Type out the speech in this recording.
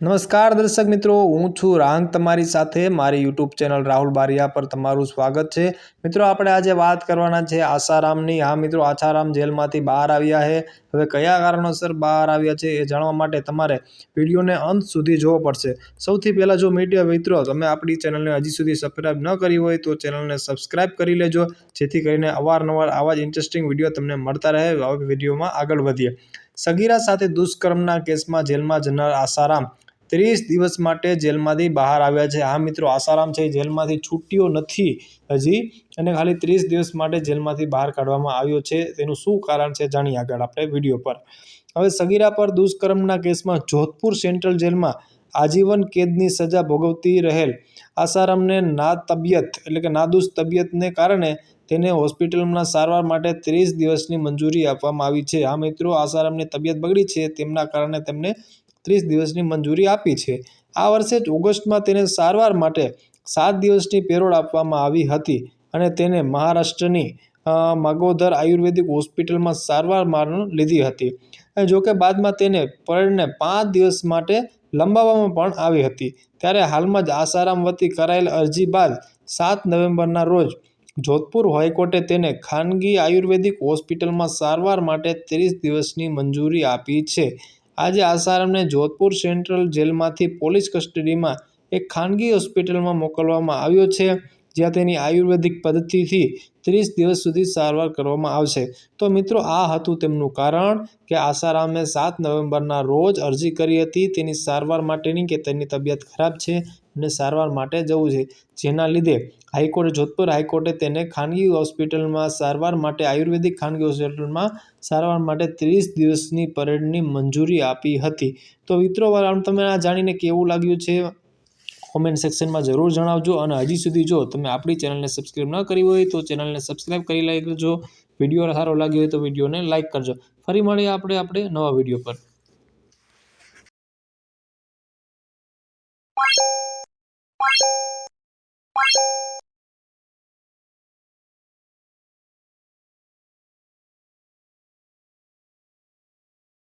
નમસ્કાર દર્શક મિત્રો, હું છું રાંગ તમારી સાથે. મારી યુટ્યુબ ચેનલ રાહુલ બારિયા પર તમારું સ્વાગત છે. મિત્રો, આપણે આજે વાત કરવાના છે આસારામની. હા મિત્રો, આસારામ જેલમાંથી બહાર આવ્યા છે હવે કયા કારણોસર બહાર આવ્યા છે એ જાણવા માટે તમારે વિડીયોને અંત સુધી જોવો પડશે. સૌથી પહેલાં જો મીડિયા મિત્રો, તમે આપણી ચેનલને હજી સુધી સબસ્ક્રાઈબ ન કરી હોય તો ચેનલને સબસ્ક્રાઈબ કરી લેજો, જેથી કરીને અવારનવાર આવા જ ઇન્ટરેસ્ટિંગ વીડિયો તમને મળતા રહે. વિડીયોમાં આગળ વધીએ. સગીરા સાથે દુષ્કર્મના કેસમાં જેલમાં જનાર આસારામ ત્રીસ દિવસ માટે જેલમાંથી બહાર આવ્યા છે. આ મિત્રો, આસારામ છે. જેલમાંથી છૂટ્યો નથી હજી અને ખાલી ત્રીસ દિવસ માટે જેલમાંથી બહાર કાઢવામાં આવ્યો છે. તેનું શું કારણ છે જાણીએ આગળ આપણે વીડિયો પર. હવે સગીરા પર દુષ્કર્મના કેસમાં જોધપુર સેન્ટ્રલ જેલમાં આજીવન કેદની સજા ભોગવતી રહેલ આસારામને ના તબિયત એટલે કે નાદુસ તબિયતને કારણે તેને હોસ્પિટલમાં સારવાર માટે ત્રીસ દિવસની મંજૂરી આપવામાં આવી છે. આ મિત્રો, આસારામની તબિયત બગડી છે. તેમના કારણે તેમને ત્રીસ દિવસની મંજૂરી આપી છે. આ વર્ષે જ ઓગસ્ટમાં તેને સારવાર માટે સાત દિવસની પેરોડ આપવામાં આવી હતી અને તેને મહારાષ્ટ્રની માગોદર આયુર્વેદિક હોસ્પિટલમાં સારવાર મારણ લીધી હતી. જોકે બાદમાં તેને પરેડને પાંચ દિવસ માટે લંબાવવામાં પણ આવી હતી. ત્યારે હાલમાં જ આસારામ વતી કરાયેલ અરજી બાદ સાત નવેમ્બરના રોજ જોધપુર હાઈકોર્ટે તેને ખાનગી આયુર્વેદિક હોસ્પિટલમાં સારવાર માટે ત્રીસ દિવસની મંજૂરી આપી છે. આજે આસારામને જોધપુર સેન્ટ્રલ જેલમાંથી પોલીસ કસ્ટડીમાં એક ખાનગી હોસ્પિટલમાં મોકલવામાં આવ્યો છે. જ્યાં તેની આયુર્વેદિક પદ્ધતિથી ત્રીસ દિવસ સુધી સારવાર કરવામાં આવશે. તો મિત્રો, આ હતું તેમનું કારણ કે આસારામે સાત નવેમ્બરના રોજ અરજી કરી હતી. તેની સારવાર માટેની કે તેની તબિયત ખરાબ છે અને સારવાર માટે જવું છે. જેના લીધે હાઈકોર્ટે, જોધપુર હાઈકોર્ટે તેને ખાનગી હોસ્પિટલમાં સારવાર માટે, આયુર્વેદિક ખાનગી હોસ્પિટલમાં સારવાર માટે ત્રીસ દિવસની પરેડની મંજૂરી આપી હતી. તો મિત્રો તમે આ જાણીને કેવું લાગ્યું છે? કોમેન્ટ સેક્શનમાં જરૂર જણાવજો અને હજી સુધી જો તમે આપણી ચેનલને સબસ્ક્રાઈબ ન કરી હોય તો ચેનલને સબસ્ક્રાઈબ કરી લેજો વીડિયો સારો લાગ્યો હોય તો વિડીયોને લાઇક કરજો ફરી મળીએ આપણે આપણે નવા વીડિયો પર.